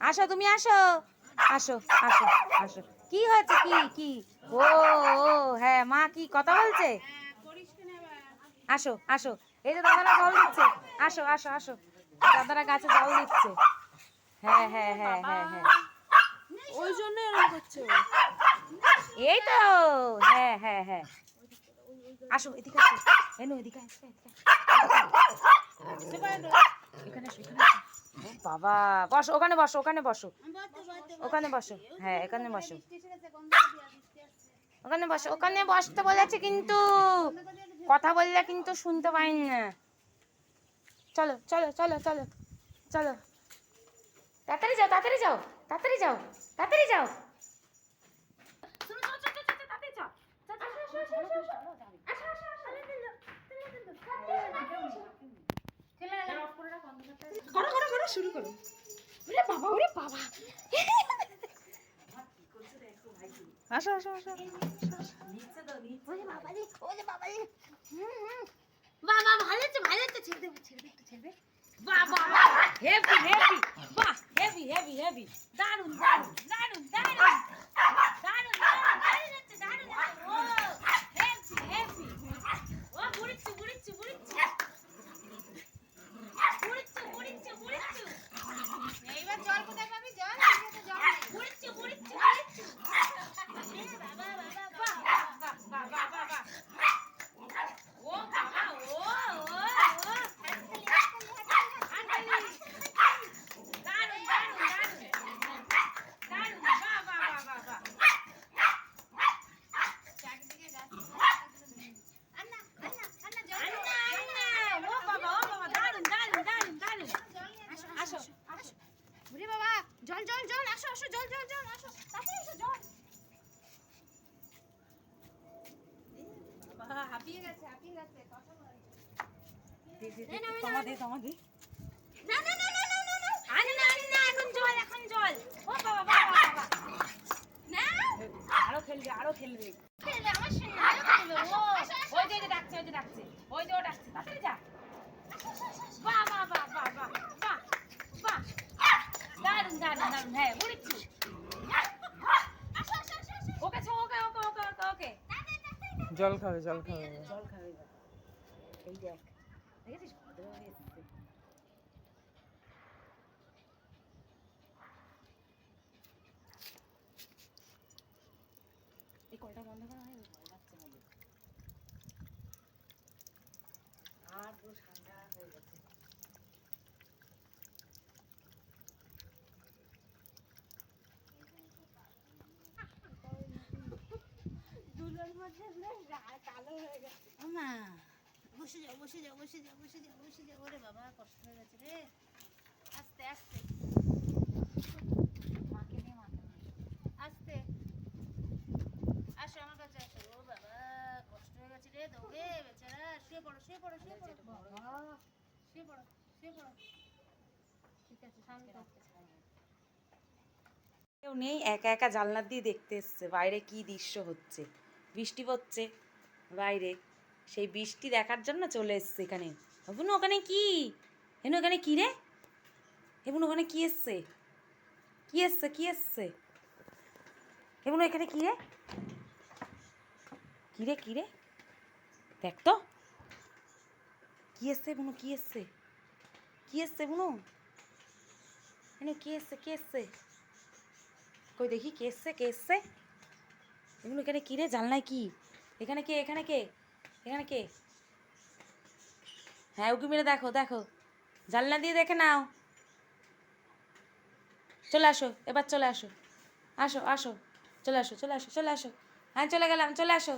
আসো তুমি আসো। আসো আসো আসো। কি হয়েছে? কি কি? ও ও হ্যাঁ মা কি কথা বলছে? আসো আসো। এই যে দাদারা জল দিচ্ছে। আসো আসো আসো। দাদারা গাছে জল দিচ্ছে। হ্যাঁ হ্যাঁ হ্যাঁ হ্যাঁ হ্যাঁ। ওই জন্য এরকম করছে এই তো। হ্যাঁ হ্যাঁ হ্যাঁ। আসো এদিকে আসো। এনো এদিকে আসো এদিকে বাবা বসো ওখানে বসো ওখানে বসো ওখানে বসো হ্যাঁ এখানে বসো ওখানে বসো ওখানে বসতে বলেছে কিন্তু কথা বললে কিন্তু শুনতে পাই না চলো চলো চলো চলো চলো তাড়াতাড়ি যাও তাড়াতাড়ি যাও তাড়াতাড়ি যাও তাড়াতাড়ি যাও করো করো করো শুরু করো। ওরে বাবা ওরে বাবা। আসো আসো আসো ওরে বাবা রে ওরে বাবা রে। ভালো হচ্ছে ভালো হচ্ছে। ছেড়ে দেবো ছেড়ে দেবো ছেড়ে দেবো। বাহ হেভি হেভি বাহ। হেভি হেভি হেভি দারুণ দারুণ দারুণ দারুণ দারুণ দারুণ দারুণ হচ্ছে দারুণ হচ্ছে। ও হেভি হেভি ও বুড়িচ্ছু বুড়িচ্ছু বুড়িচ্ছু বুড়িচ্ছু বুড়িচ্ছু বুড়িচ্ছু এইবার জল কোথায় পাবি জল জল বুড়িচ্ছু বুড়িচ্ছু বুড়িচ্ছু বাবা বাবা বাহ বাহ বাহ বাহ বাহ বাহ ও বাবা ও ও ও হাততালি হাততালি দারুণ দারুণ দারুণ দারুণ বাহ বাহ বাহ বাহ বাহ চারদিকে গাছ আন্না আন্না আন্না জল আন্না আন্না ও বাবা ও বাবা দারুণ দারুণ দারুণ দারুণ আসো আসো আসো ওরে বাবা জল জল জল আসো আসো জল জল জল আসো তাড়াতাড়ি এসো জল বাবা হাঁপিয়ে গেছে হাঁপিয়ে গেছে কথা বল। তোমাদের তোমাদের না না না না না। না না আরে না আরে না এখন জল এখন জল। ও বাবা বাবা বাবা না? আরও খেলবে আরও খেলবে। খেলে আমার সঙ্গে আরও খেলবে ও। ওই যে ডাকছে ওই যে ডাকছে। ওই যে ও ডাকছে তাড়াতাড়ি যা। বাহ জল খাবে জল খাবে। জল খাবে এই দেখ, দেখেছিস এই কলটা বন্ধ করা হয় ভয় লাগছে আর পুরো ঠান্ডা হয়ে গেছে। দুলোর মধ্যে কালো গেছে। আমা বসে যাও বসে যাও বসে যাও বসে যাও বসে যাও। ওরে বাবা কষ্ট হয়ে গেছে রে। আস্তে আস্তে। মাকে নিয়ে মাকে আস্তে। আসো আমার কাছে আসো। ও বাবা কষ্ট হয়ে গেছে রে দৌড়ে বেচারা শুয়ে পড়ো শুয়ে পড়ো শুয়ে পড়ো। শুয়ে পড়ো শুয়ে পড়ো। ঠিক আছে সামনে কেউ নেই একা একা জানলা দিয়ে দেখতে এসছে। বাইরে কি দৃশ্য হচ্ছে? বৃষ্টি পড়ছে বাইরে। সেই বৃষ্টি দেখার জন্য চলে এসছে এখানে। বাবুন ওখানে কি? হেন ওখানে কি রে? হেবুন ওখানে কি এসছে? কি এসছে কি এসছে? হেবুন এখানে কি রে? কি রে কি রে? দেখ তো। কি এসছে বুনু কি এসছে? কি এসছে বুনু হেন কি এসছে কি এসছে? কই দেখি, কে এসছে কে এসছে? এগুলো এখানে কি রে? জানলায় কি? এখানে কে? এখানে কে? এখানে কে? হ্যাঁ উকি মেরে দেখো দেখো। জানলা দিয়ে দেখে নাও। চলে আসো, এবার চলে আসো। আসো আসো। চলে আসো চলে আসো চলে আসো। হ্যাঁ চলে গেলাম, চলে আসো।